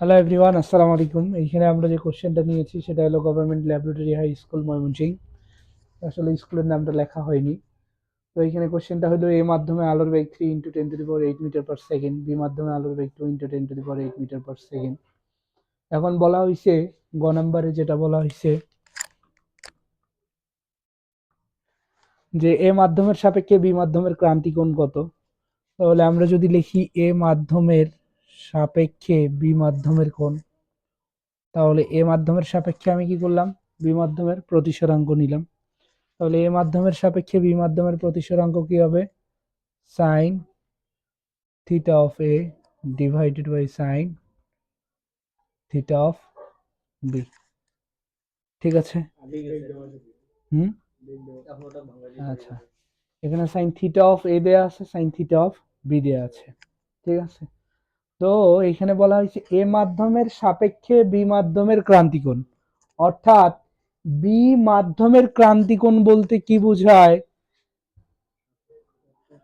Hello everyone আসসালামু আলাইকুম। এইখানে আমরা যে কোশ্চেনটা নিয়েছি, সেটা হলো government laboratory high school Mymensingh আসলে স্কুলের নামটা লেখা হয়নি। তো এইখানে কোশ্চেনটা হলো এ মাধ্যমে আলোর বেগ three into ten to the power eight metre per second B মাধ্যমে আলোর বেগ two into ten to the power eight metre per second এখন বলা হয়েছে গ নাম্বারে যেটা বলা হয়েছে যে এ মাধ্যমের সাপেক্ষে বি মাধ্যমের ক্রান্তি কোণ কত? তাহলে আমরা যদি লিখি, এ মাধ্যমের সাপেক্ষে বি মাধ্যমের কোণ। তাহলে এ মাধ্যমের সাপেক্ষে আমি কি করলাম? বি মাধ্যমের প্রতিসরাঙ্ক নিলাম। তাহলে এ মাধ্যমের সাপেক্ষে বি মাধ্যমের প্রতিসরাঙ্ক কি হবে? Sine theta of A divided by sine theta of B ঠিক আছে? হুম? আচ্ছা। এখানে সাইন থিটা অফ এ দেয়া আছে সাইন থিটা অফ বি দেয়া আছে। ঠিক আছে? তো এখানে বলা হয়েছে, এ মাধ্যমের সাপেক্ষে বি মাধ্যমের ক্রান্তিকোণ। অর্থাৎ বি মাধ্যমের ক্রান্তিকোণ বলতে কি বোঝায়?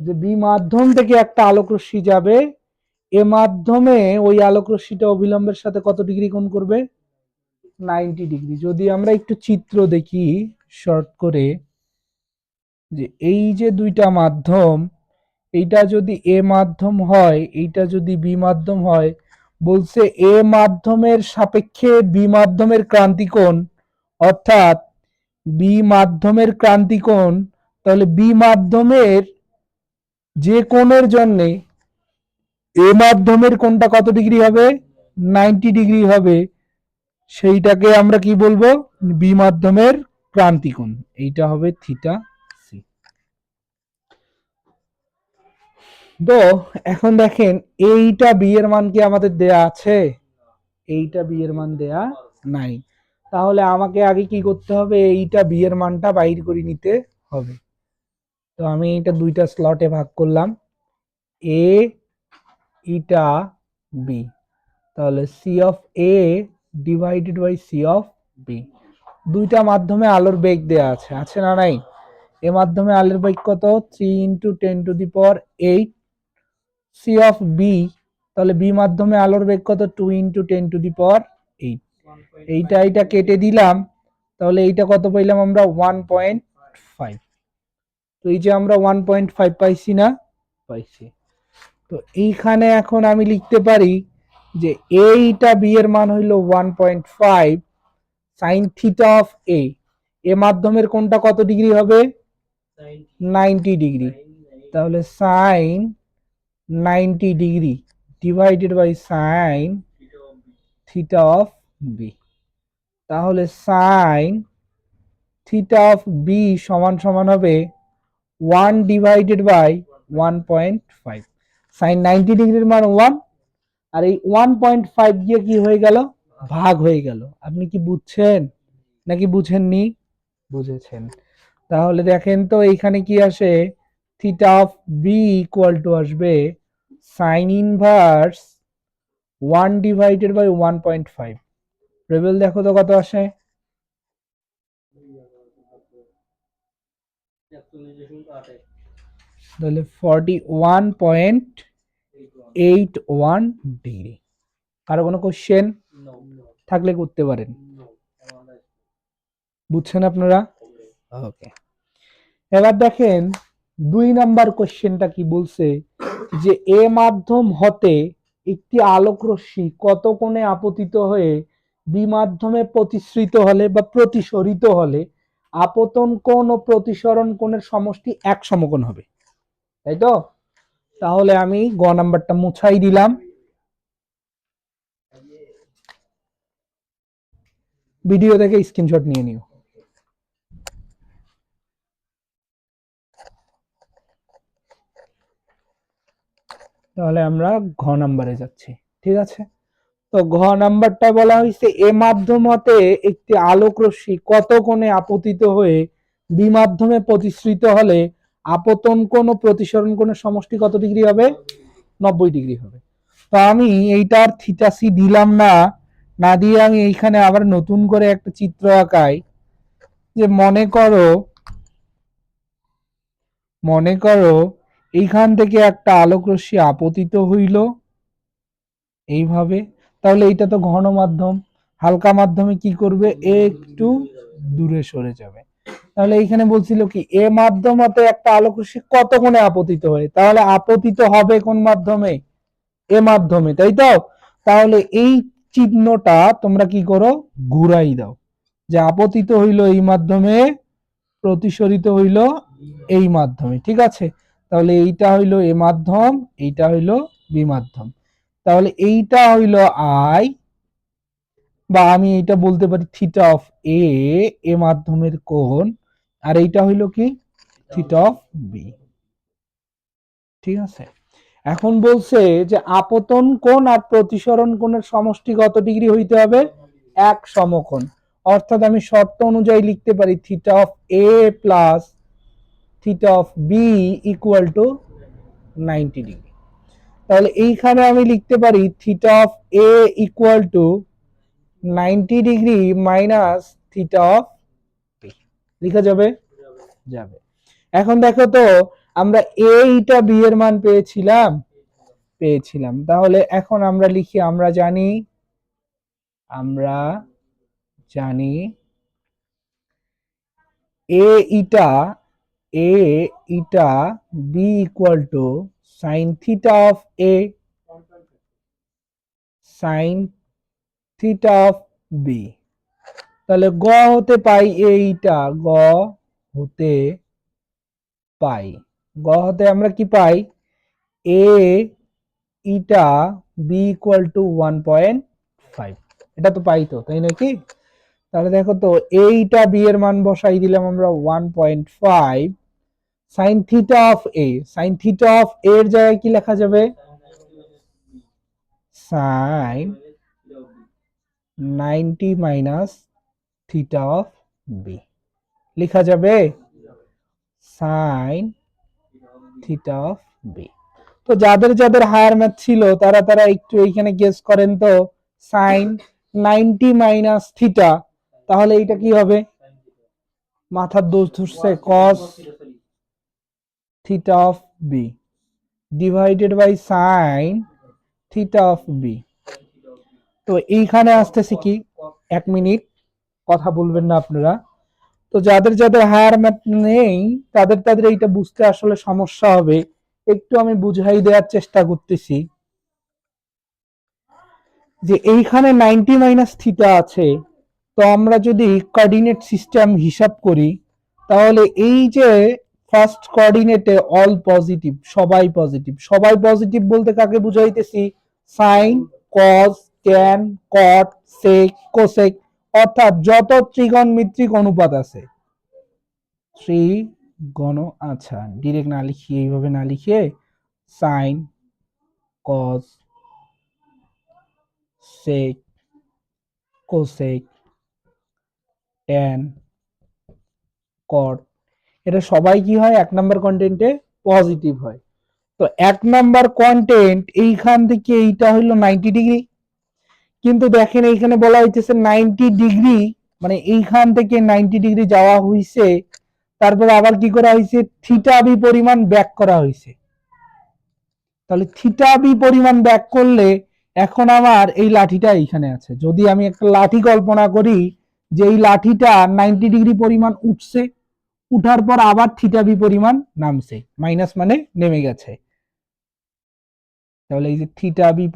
যে বি মাধ্যম থেকে একটা আলোক রশ্মি যাবে, এ মাধ্যমে ওই আলোক রশ্মিটা অবিলম্বের সাথে কত ডিগ্রি কোণ করবে? Ninety degree. যদি আমরা একটু চিত্র দেখি, শর্ট করে, যে এই যে দুইটা মাধ্যম এইটা যদি এ মাধ্যম হয়, এইটা যদি বি মাধ্যম হয়, বলছে এ মাধ্যমের সাপেক্ষে বি মাধ্যমের ক্রান্তিকোণ, অর্থাৎ বি মাধ্যমের ক্রান্তিকোণ, তাহলে বি মাধ্যমের যে কোণের জন্য এ মাধ্যমের কোণটা কত ডিগ্রি হবে? নাইনটি ডিগ্রি হবে। সেইটাকে আমরা কি বলব? বি মাধ্যমের ক্রান্তিকোণ। এইটা হবে থিটা সি তো এখন দেখেন, এইটা বি এর মান কি আমাদের দেয়া আছে? এইটা বি এর মান দেয়া নাই। তাহলে আমাকে আগে কি করতে হবে? এইটা বি এর মানটা বাইর করে নিতে হবে। তো আমি এটা দুইটা স্লটে ভাগ করলাম। A, eta, B. তাহলে C of A divided by C of B দুইটা মাধ্যমে আলোর বেগ দেয়া আছে। আছে না নাই? এ মাধ্যমে আলোর বেগ কত? Three into ten to the power eight C of B তাহলে বি মাধ্যমে আলোর বেগ কত? Two into ten to the power eight এইটা এইটা কেটে দিলাম তাহলে এইটা কত পাইলাম আমরা? ওয়ান পয়েন্ট ফাইভ তো এই যে আমরা ওয়ান পয়েন্ট ফাইভ পাইছি না? পাইছি। তো এইখানে এখন আমি লিখতে পারি যে এইটা বি এর মান হইল one point five sine theta of A A মাধ্যমের কোনটা কত ডিগ্রি হবে? নাইনটি ডিগ্রি তাহলে sine ninety degree divided by sine theta of B তাহলে সাইন থিটা অফ বি সমান সমান হবে one divided by one point five. Sine ninety ডিগ্রির মান ওয়ান আর এই ওয়ান পয়েন্ট ফাইভ দিয়ে কি হয়ে গেল? ভাগ হয়ে গেল। আপনি কি বুঝছেন? নাকি বুঝেননি? বুঝেছেন। তাহলে দেখেন তো এইখানে কি আসে? Theta of B equal to আসবে sine inverse one divided by one point five rebel দেখো তো কত আসে? তাহলে forty one point eight one degree কারও কোনো কোশ্চেন থাকলে করতে পারেন। বুঝছেন আপনারা? ওকে এবার দেখেন দুই নাম্বার কোশ্চেনটা কি বলছে? যে এ মাধ্যম হতে একটি আলোক রশ্মি কত কোণে আপতিত হয়ে বি মাধ্যমে প্রতিসৃত হলে বা প্রতিসরিত হলে আপতন কোণ ও প্রতিসরণ কোণের সমষ্টি এক সমকোণ হবে? তাই তো? তাহলে আমি গ নাম্বারটা মুছাই দিলাম। ভিডিও থেকে স্ক্রিনশট নিয়ে নিও। তাহলে আমরা ঘ নাম্বারে যাচ্ছি, ঠিক আছে? তো ঘ নাম্বারটা বলা হয়েছে, এ মাধ্যম হতে একটি আলোক রশ্মি কত কোণে আপতিত হয়ে বি মাধ্যমে প্রতিসৃত হলে আপতন কোণ প্রতিসরণ কোণের সমষ্টি কত ডিগ্রি হবে? নব্বই ডিগ্রি হবে। তো আমি এইটার থিটাসি দিলাম না না দিয়ে আমি এইখানে আবার নতুন করে একটা চিত্র আঁকাই, যে মনে করো মনে করো এইখান থেকে একটা আলোক রশ্মি আপতিত হইল। এইভাবে। তাহলে এইটা তো ঘন মাধ্যম। হালকা মাধ্যমে কি করবে? একটু দূরে সরে যাবে। তাহলে এইখানে বলছিল কি, এ মাধ্যমতে একটা আলোক রশ্মি কত কোণে আপতিত হয়? তাহলে আপতিত হবে কোন মাধ্যমে? এ মাধ্যমে, তাই তো? তাহলে এই চিহ্নটা তোমরা কি করো? ঘুরাই দাও। যে আপতিত হইল এই মাধ্যমে, প্রতিসরিত হইল এই মাধ্যমে, ঠিক আছে? তাহলে এইটা হইল এ মাধ্যম, এইটা হইল বি মাধ্যম। তাহলে এইটা হইল আই, বা আমি এটা বলতে পারি থিটা অফ এ এ মাধ্যমের কোণ, আর এইটা হইল কি? Theta of B. ঠিক আছে? এখন বলছে যে আপতন কোণ আর প্রতিসরণ কোণের সমষ্টি কত ডিগ্রি হইতে হবে? এক সমকোণ। অর্থাৎ আমি শর্ত অনুযায়ী লিখতে পারি theta of A plus theta of B equal to ninety degree তাহলে এইখানে আমি লিখতে পারি theta of A equal to ninety degree minus theta of B লিখা যাবে? যাবে। এখন দেখো তো আমরা এইটা বি এর মান পেয়েছিলাম? পেয়েছিলাম। তাহলে এখন আমরা লিখি আমরা জানি আমরা জানি A eta A eta B equal to sine theta of A sine theta of B তাহলে গ হতে পাই এইটা গ হতে পাই। গ হতে আমরা কি পাই? A eta B equal to one point five এটা তো পাই তো, তাই নাকি? তাহলে দেখো তো এইটা বি এর মান বসাই দিলাম আমরা one point five sine theta of A sine theta of এর জায়গায় কি লেখা যাবে? Sine ninety minus theta of B লেখা যাবে? সাইন থিটা অফ বি তো যাদের যাদের হায়ার ম্যাথ ছিল, তারা তারা একটু এইখানে গেস করেন তো। সাইন নাইনটি মাইনাস থিটা তাহলে এইটা কি হবে? মাথার দোষ ধরছে cos theta of B divided by sine theta of B তো এইখানে আসতেছে কি? এক মিনিট, কথা বলবেন না আপনারা। তো যাদের যাদের হায়ার ম্যাথ নেই, তাদের তাদের এইটা বুঝতে আসলে সমস্যা হবে। একটু আমি বুঝাই দেওয়ার চেষ্টা করতেছি। যে এইখানে নাইনটি মাইনাস থিটা আছে, তো আমরা যদি কোঅর্ডিনেট সিস্টেম হিসাব করি, তাহলে এই যে ফার্স্ট কোঅর্ডিনেটে অল পজিটিভ সবাই পজিটিভ সবাই পজিটিভ বলতে কাকে বুঝাইতেছি? Sine cos tan cot sec cosec অর্থাৎ যত ত্রিগণমিত্রিক অনুপাত আছে। ত্রিগণ আচ্ছা ডিরেক্ট না লিখিয়ে, এইভাবে না লিখিয়ে sine cos sec cosec tan cot এটা সবাই কি হয়? এক নাম্বার কন্টেন্টে পজিটিভ হয়। তো এক নাম্বার কন্টেন্ট এইখান থেকে এইটা হলো নাইনটি ডিগ্রি কিন্তু দেখেন এইখানে বলা হইতেছে নাইনটি ডিগ্রি মানে এইখান থেকে নাইনটি ডিগ্রি যাওয়া হইছে, তারপরে আবার কি করা হয়েছে থিটা বি পরিমাণ ব্যাক করা হয়েছে তাহলে থিটা বি পরিমাণ ব্যাক করলে এখন আমার এই লাঠিটা এইখানে আছে। যদি আমি একটা লাঠি কল্পনা করি যে এই লাঠিটা নাইনটি ডিগ্রি পরিমাণ উঠছে উঠার পর আবার থিটা বি পরিমাণ নামছে। মাইনাস মানে নেমে গেছে। তাহলে এই যে থিটা বি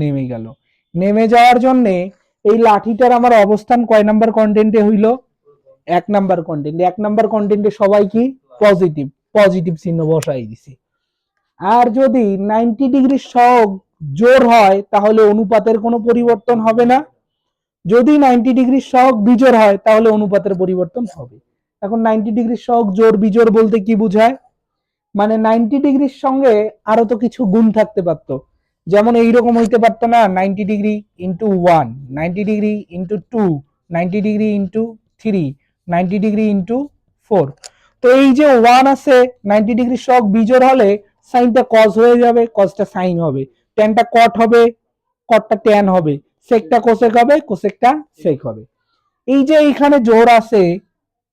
নেমে গেল। নেমে যাওয়ার জন্য এই লাঠিটার আমার অবস্থান কয় নাম্বার কন্টেন্টে হইল? এক নাম্বার কন্টেন্ট এক নাম্বার কন্টেন্টে সবাই কি? পজিটিভ পজিটিভ চিহ্ন বসাই দিছি। আর যদি নাইনটি ডিগ্রি সহগ জোর হয়, তাহলে অনুপাতের কোনো পরিবর্তন হবে না। যদি নাইনটি ডিগ্রি সহগ বিজোর হয়, তাহলে অনুপাতের পরিবর্তন হবে। এখন নাইনটি ডিগ্রি সহগ জোর বিজোর বলতে কি বোঝায়? মানে নাইনটি ডিগ্রির সঙ্গে আরও তো কিছু গুণ থাকতে পারতো। যেমন এইরকম হইতে পারতো না, ninety degree into one ninety degree into two ninety degree into three ninety degree into four তো এই যে ওয়ান আছে, নাইনটি ডিগ্রি শক, বিজোর হলে সাইনটা কজ হয়ে যাবে কজটা সাইন হবে। ট্যানটা কট হবে কটটা ট্যান হবে। সেকটা কোসেক হবে কোসেকটা সেক হবে। এই যে এইখানে জোর আছে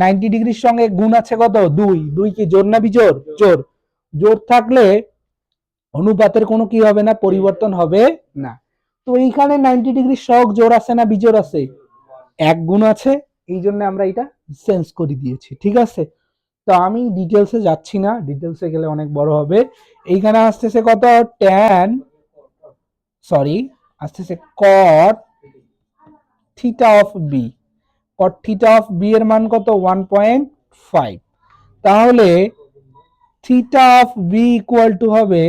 নাইনটি ডিগ্রির সঙ্গে গুণ আছে কত? দুই। দুই কি জোর না বিজোর? জোর। জোর থাকলে অনুপাতের কোনো কি হবে না, পরিবর্তন হবে না। তো এইখানে নাইনটি ডিগ্রি সহগ জোর আছে না বিজোর আছে? এক গুণ আছে। এই জন্য আমরা এটা চেঞ্জ করে দিয়েছি, ঠিক আছে? তো আমি ডিটেলসে যাচ্ছি না। ডিটেলসে গেলে অনেক বড় হবে। এইখানে আসতেছে কত? ট্যান সরি আসতেছে cot theta of B cot theta of B এর মান কত? ওয়ান পয়েন্ট ফাইভ তাহলে theta of B equal to হবে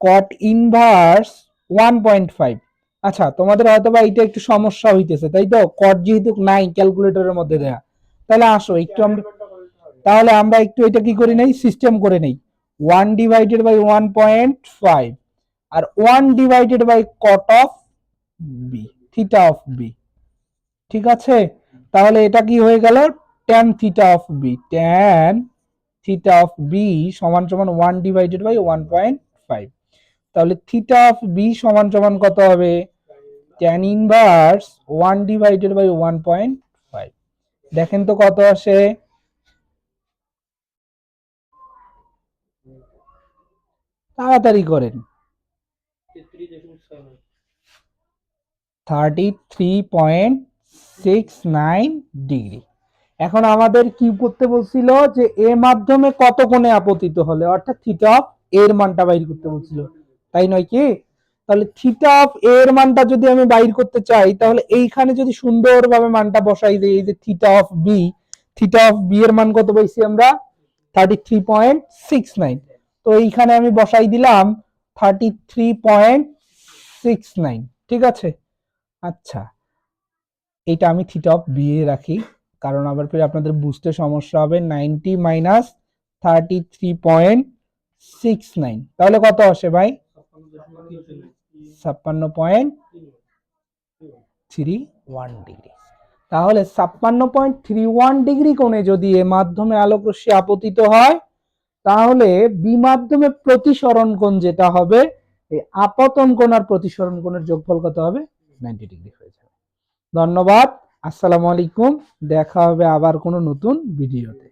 cot inverse one point five আচ্ছা তোমাদের হয়তো বা এটা একটু সমস্যা হইতেছে, তাই তো? কট যেহেতু নাই ক্যালকুলেটরের মধ্যে দেয়া। তাহলে আসো, একটু আমরা তাহলে আমরা একটু এটা কি করে নেই? সিস্টেম করে নেই। One divided by one point five R one divided by cot of B theta of B ঠিক আছে? তাহলে এটা কি হয়ে গেল? Tan theta of B tan theta of B সমান সমান one divided by one point five তাহলে থিটা অফ বি সমান সমান কত হবে? Tan inverse one divided by one point five দেখেন তো কত আসে? তাড়াতাড়ি করেন। Thirty three point six nine degree এখন আমাদের কি করতে বলছিল যে এ মাধ্যমে কত কোণে আপতিত হলে? অর্থাৎ থিটা অফ এর মানটা বাইর করতে বলছিল। তাই নয় কি? তাহলে থিটা অফ এর মানটা যদি আমি বাইর করতে চাই, তাহলে এইখানে যদি সুন্দরভাবে মানটা বসাই দিই, এই যে theta of B theta of B এর মান কত পাইছি আমরা? Thirty three point six nine তো এইখানে আমি বসাই দিলাম thirty three point six nine ঠিক আছে? আচ্ছা। এটা আমি থিটা অফ বি রাখি। কারণ আবার ফিরে আপনাদের বুঝতে সমস্যা হবে। Ninety minus thirty three point six nine তাহলে কত আসে ভাই? ছাপ্পান্ন পয়েন্ট থ্রি ওয়ান ডিগ্রি তাহলে ছাপ্পান্ন পয়েন্ট থ্রি ওয়ান ডিগ্রি কোণে যদি এ মাধ্যমে আলোক রশ্মি আপতিত হয়, তাহলে বি মাধ্যমে প্রতিসরণ কোণ যেটা হবে, এই আপতন কোণ আর প্রতিসরণ কোণের যোগফল কত হবে? নাইনটি ডিগ্রি হয়ে যাবে। ধন্যবাদ আসসালামু আলাইকুম দেখা হবে আবার কোনো নতুন ভিডিওতে।